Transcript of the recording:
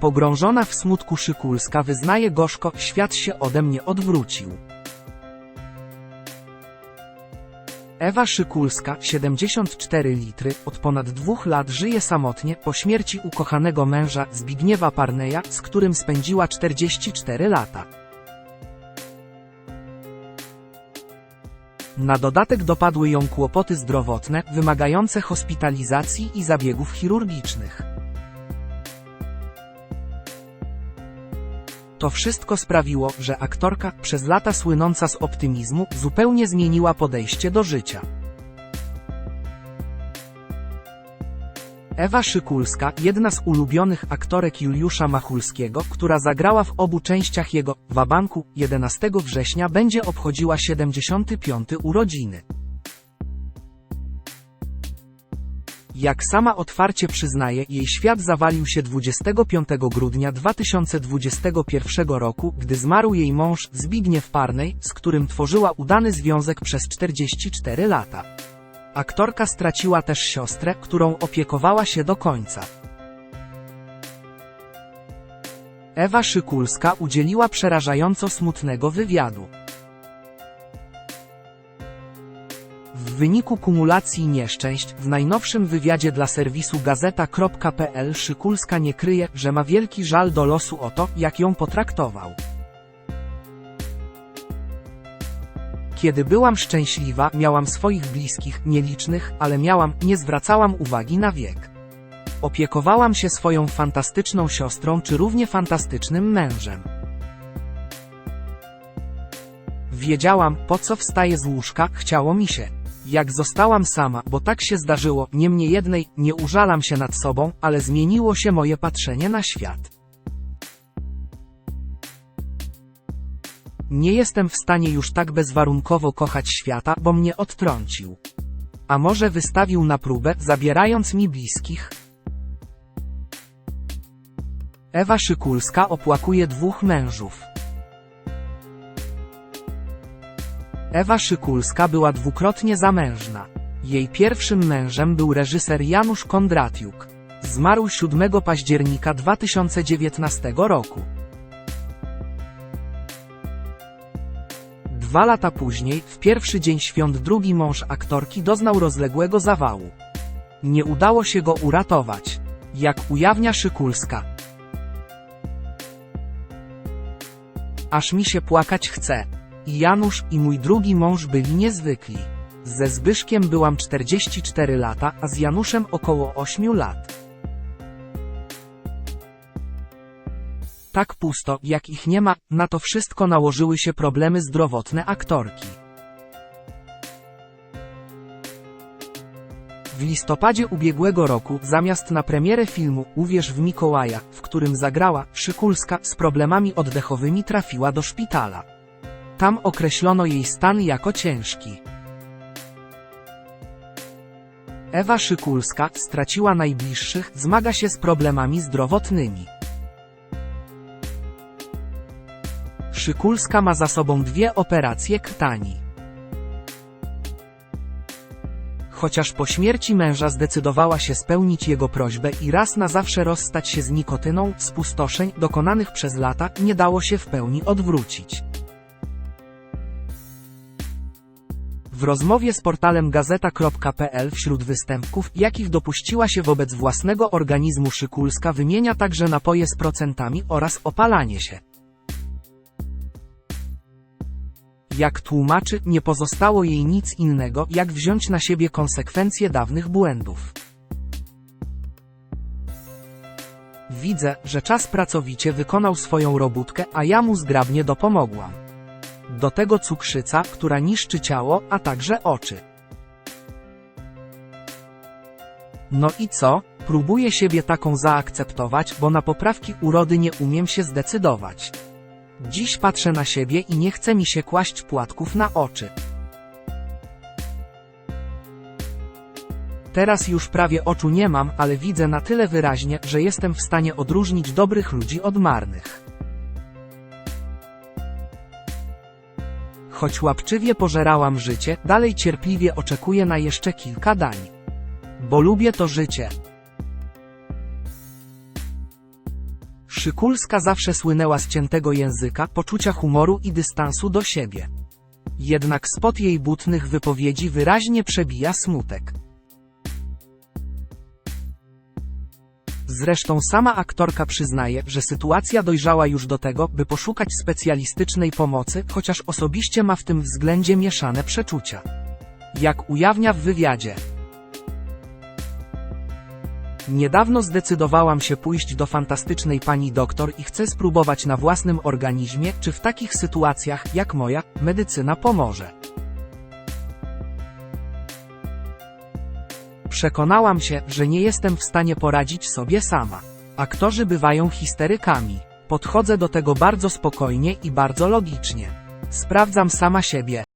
Pogrążona w smutku Szykulska wyznaje gorzko, świat się ode mnie odwrócił. Ewa Szykulska, 74 litry, od ponad dwóch lat żyje samotnie po śmierci ukochanego męża Zbigniewa Parneja, z którym spędziła 44 lata. Na dodatek dopadły ją kłopoty zdrowotne, wymagające hospitalizacji i zabiegów chirurgicznych. To wszystko sprawiło, że aktorka, przez lata słynąca z optymizmu, zupełnie zmieniła podejście do życia. Ewa Szykulska, jedna z ulubionych aktorek Juliusza Machulskiego, która zagrała w obu częściach jego Wabanku 11 września będzie obchodziła 75 urodziny. Jak sama otwarcie przyznaje, jej świat zawalił się 25 grudnia 2021 roku, gdy zmarł jej mąż Zbigniew Parnej, z którym tworzyła udany związek przez 44 lata. Aktorka straciła też siostrę, którą opiekowała się do końca. Ewa Szykulska udzieliła przerażająco smutnego wywiadu. Wyniku kumulacji nieszczęść, w najnowszym wywiadzie dla serwisu gazeta.pl Szykulska nie kryje, że ma wielki żal do losu o to, jak ją potraktował. Kiedy byłam szczęśliwa, miałam swoich bliskich, nielicznych, ale miałam, nie zwracałam uwagi na wiek. Opiekowałam się swoją fantastyczną siostrą czy równie fantastycznym mężem. Wiedziałam, po co wstaję z łóżka, chciało mi się. Jak zostałam sama, bo tak się zdarzyło, niemniej jednej, nie użalam się nad sobą, ale zmieniło się moje patrzenie na świat. Nie jestem w stanie już tak bezwarunkowo kochać świata, bo mnie odtrącił. A może wystawił na próbę, zabierając mi bliskich? Ewa Szykulska opłakuje dwóch mężów. Ewa Szykulska była dwukrotnie zamężna. Jej pierwszym mężem był reżyser Janusz Kondratiuk. Zmarł 7 października 2019 roku. Dwa lata później, w pierwszy dzień świąt drugi mąż aktorki doznał rozległego zawału. Nie udało się go uratować. Jak ujawnia Szykulska. Aż mi się płakać chce. I Janusz, i mój drugi mąż byli niezwykli. Ze Zbyszkiem byłam 44 lata, a z Januszem około 8 lat. Tak pusto, jak ich nie ma, na to wszystko nałożyły się problemy zdrowotne aktorki. W listopadzie ubiegłego roku, zamiast na premierę filmu Uwierz w Mikołaja, w którym zagrała, Szykulska z problemami oddechowymi trafiła do szpitala. Tam określono jej stan jako ciężki. Ewa Szykulska straciła najbliższych, zmaga się z problemami zdrowotnymi. Szykulska ma za sobą dwie operacje krtani. Chociaż po śmierci męża zdecydowała się spełnić jego prośbę i raz na zawsze rozstać się z nikotyną, spustoszeń dokonanych przez lata nie dało się w pełni odwrócić. W rozmowie z portalem gazeta.pl wśród występków, jakich dopuściła się wobec własnego organizmu Szykulska wymienia także napoje z procentami oraz opalanie się. Jak tłumaczy, nie pozostało jej nic innego, jak wziąć na siebie konsekwencje dawnych błędów. Widzę, że czas pracowicie wykonał swoją robótkę, a ja mu zgrabnie dopomogłam. Do tego cukrzyca, która niszczy ciało, a także oczy. No i co? Próbuję siebie taką zaakceptować, bo na poprawki urody nie umiem się zdecydować. Dziś patrzę na siebie i nie chce mi się kłaść płatków na oczy. Teraz już prawie oczu nie mam, ale widzę na tyle wyraźnie, że jestem w stanie odróżnić dobrych ludzi od marnych. Choć łapczywie pożerałam życie, dalej cierpliwie oczekuję na jeszcze kilka dań. Bo lubię to życie. Przykulska zawsze słynęła z ciętego języka, poczucia humoru i dystansu do siebie. Jednak spod jej butnych wypowiedzi wyraźnie przebija smutek. Zresztą sama aktorka przyznaje, że sytuacja dojrzała już do tego, by poszukać specjalistycznej pomocy, chociaż osobiście ma w tym względzie mieszane przeczucia. Jak ujawnia w wywiadzie. Niedawno zdecydowałam się pójść do fantastycznej pani doktor i chcę spróbować na własnym organizmie, czy w takich sytuacjach, jak moja, medycyna pomoże. Przekonałam się, że nie jestem w stanie poradzić sobie sama. Aktorzy bywają histerykami. Podchodzę do tego bardzo spokojnie i bardzo logicznie. Sprawdzam sama siebie.